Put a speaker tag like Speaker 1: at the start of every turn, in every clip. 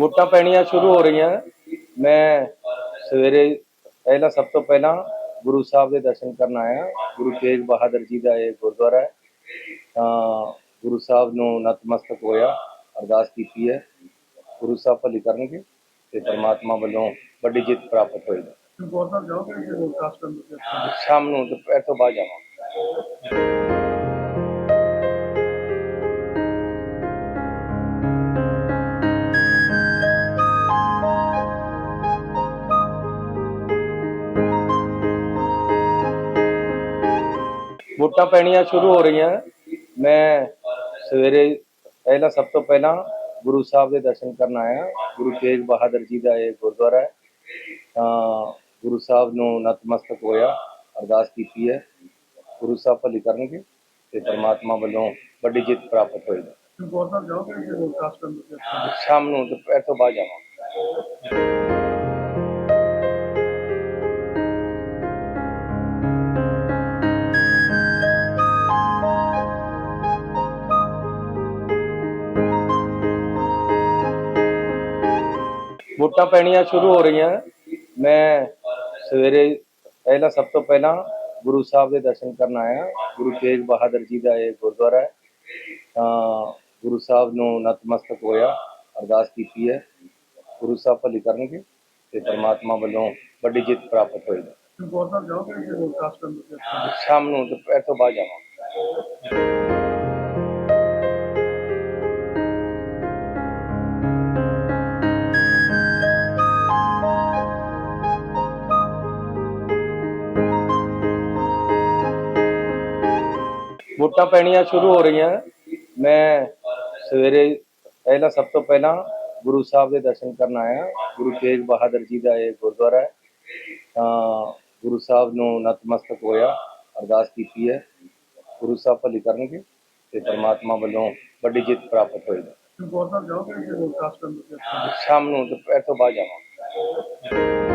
Speaker 1: ਵੋਟਾਂ ਪੈਣੀਆਂ ਸ਼ੁਰੂ ਹੋ ਰਹੀਆਂ। ਮੈਂ ਸਵੇਰੇ ਪਹਿਲਾਂ ਸਭ ਤੋਂ ਪਹਿਲਾਂ ਗੁਰੂ ਸਾਹਿਬ ਦੇ ਦਰਸ਼ਨ ਕਰਨ ਆਇਆ। ਗੁਰੂ ਤੇਗ ਬਹਾਦਰ ਜੀ ਦਾ ਇਹ ਗੁਰਦੁਆਰਾ ਹੈ। ਤਾਂ ਗੁਰੂ ਸਾਹਿਬ ਨੂੰ ਨਤਮਸਤਕ ਹੋਇਆ ਅਰਦਾਸ ਕੀਤੀ ਹੈ। ਗੁਰੂ ਸਾਹਿਬ ਭਲੀ ਕਰਨਗੇ ਤੇ ਪਰਮਾਤਮਾ ਵੱਲੋਂ ਵੱਡੀ ਜਿੱਤ ਪ੍ਰਾਪਤ ਹੋਏਗੀ।
Speaker 2: ਜਾਓਗੇ ਕਰਨ
Speaker 1: ਸ਼ਾਮ ਨੂੰ ਦੁਪਹਿਰ ਤੋਂ ਬਾਅਦ ਜਾਵਾਂ ਵੋਟਾਂ ਪੈਣੀਆਂ ਸ਼ੁਰੂ ਹੋ ਰਹੀਆਂ। ਮੈਂ ਸਵੇਰੇ ਪਹਿਲਾਂ ਸਭ ਤੋਂ ਪਹਿਲਾਂ ਗੁਰੂ ਸਾਹਿਬ ਦੇ ਦਰਸ਼ਨ ਕਰਨ ਆਇਆ। ਗੁਰੂ ਤੇਗ ਬਹਾਦਰ ਜੀ ਦਾ ਇਹ ਗੁਰਦੁਆਰਾ ਹੈ। ਤਾਂ ਗੁਰੂ ਸਾਹਿਬ ਨੂੰ ਨਤਮਸਤਕ ਹੋਇਆ ਅਰਦਾਸ ਕੀਤੀ ਹੈ। ਗੁਰੂ ਸਾਹਿਬ ਭਲੀ ਕਰਨਗੇ ਤੇ ਪਰਮਾਤਮਾ ਵੱਲੋਂ ਵੱਡੀ ਜਿੱਤ ਪ੍ਰਾਪਤ ਹੋਏਗੀ।
Speaker 2: ਜਾਓਗੇ ਕਰਨ
Speaker 1: ਸ਼ਾਮ ਨੂੰ ਦੁਪਹਿਰ ਤੋਂ ਬਾਅਦ ਜਾਵਾਂ ਵੋਟਾਂ ਪੈਣੀਆਂ ਸ਼ੁਰੂ ਹੋ ਰਹੀਆਂ। ਮੈਂ ਸਵੇਰੇ ਪਹਿਲਾਂ ਸਭ ਤੋਂ ਪਹਿਲਾਂ ਗੁਰੂ ਸਾਹਿਬ ਦੇ ਦਰਸ਼ਨ ਕਰਨ ਆਇਆ। ਗੁਰੂ ਤੇਗ ਬਹਾਦਰ ਜੀ ਦਾ ਇਹ ਗੁਰਦੁਆਰਾ ਹੈ। ਤਾਂ ਗੁਰੂ ਸਾਹਿਬ ਨੂੰ ਨਤਮਸਤਕ ਹੋਇਆ ਅਰਦਾਸ ਕੀਤੀ ਹੈ। ਗੁਰੂ ਸਾਹਿਬ ਭਲੀ ਕਰਨਗੇ ਤੇ ਪਰਮਾਤਮਾ ਵੱਲੋਂ ਵੱਡੀ ਜਿੱਤ ਪ੍ਰਾਪਤ ਹੋਏਗੀ। ਸ਼ਾਮ ਨੂੰ ਦੁਪਹਿਰ ਤੋਂ ਬਾਅਦ ਜਾਵਾਂ ਵੋਟਾਂ ਪੈਣੀਆਂ ਸ਼ੁਰੂ ਹੋ ਰਹੀਆਂ। ਮੈਂ ਸਵੇਰੇ ਪਹਿਲਾਂ ਸਭ ਤੋਂ ਪਹਿਲਾਂ ਗੁਰੂ ਸਾਹਿਬ ਦੇ ਦਰਸ਼ਨ ਕਰਨ ਆਇਆ। ਗੁਰੂ ਤੇਗ ਬਹਾਦਰ ਜੀ ਦਾ ਇਹ ਗੁਰਦੁਆਰਾ ਹੈ। ਤਾਂ ਗੁਰੂ ਸਾਹਿਬ ਨੂੰ ਨਤਮਸਤਕ ਹੋਇਆ ਅਰਦਾਸ ਕੀਤੀ ਹੈ। ਗੁਰੂ ਸਾਹਿਬ ਭਲੀ ਕਰਨਗੇ ਤੇ ਪਰਮਾਤਮਾ ਵੱਲੋਂ ਵੱਡੀ ਜਿੱਤ ਪ੍ਰਾਪਤ ਹੋਏਗੀ।
Speaker 2: ਜਾਓਗੇ
Speaker 1: ਸ਼ਾਮ ਨੂੰ ਦੁਪਹਿਰ ਤੋਂ ਬਾਅਦ ਜਾਵਾਂ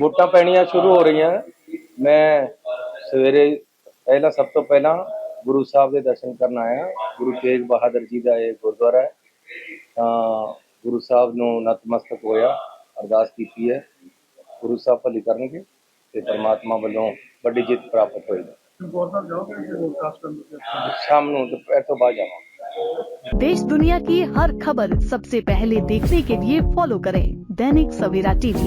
Speaker 1: ਵੋਟਾਂ ਪੈਣੀਆਂ ਸ਼ੁਰੂ ਹੋ ਰਹੀਆਂ ਮੈਂ ਸਵੇਰੇ ਪਹਿਲਾਂ ਸਭ ਤੋਂ ਪਹਿਲਾਂ ਗੁਰੂ ਸਾਹਿਬ ਦੇ ਦਰਸ਼ਨ ਕਰਨ ਆਇਆ ਗੁਰੂ ਤੇਗ ਬਹਾਦਰ ਜੀ ਦਾ ਇਹ ਗੁਰਦੁਆਰਾ ਹੈ ਤਾਂ ਗੁਰੂ ਸਾਹਿਬ ਨੂੰ ਨਤਮਸਤਕ ਹੋਇਆ ਅਰਦਾਸ ਕੀਤੀ ਹੈ ਗੁਰੂ ਸਾਹਿਬ ਭਲੀ ਕਰਨਗੇ ਤੇ ਪਰਮਾਤਮਾ ਵੱਲੋਂ ਵੱਡੀ ਜਿੱਤ ਪ੍ਰਾਪਤ ਹੋਏਗੀ
Speaker 2: ਗੌਰਮੈਂਟ ਜਾਓਗੇ ਕਿ ਬ੍ਰੋਡਕਾਸਟ ਕਰਨ ਦੇ
Speaker 1: ਸ਼ਾਮ ਨੂੰ ਦੁਪਹਿਰ ਤੋਂ ਬਾਅਦ ਜਾਵਾਂ
Speaker 3: देश दुनिया की हर खबर सबसे पहले देखने के लिए फॉलो करें दैनिक सवेरा टीवी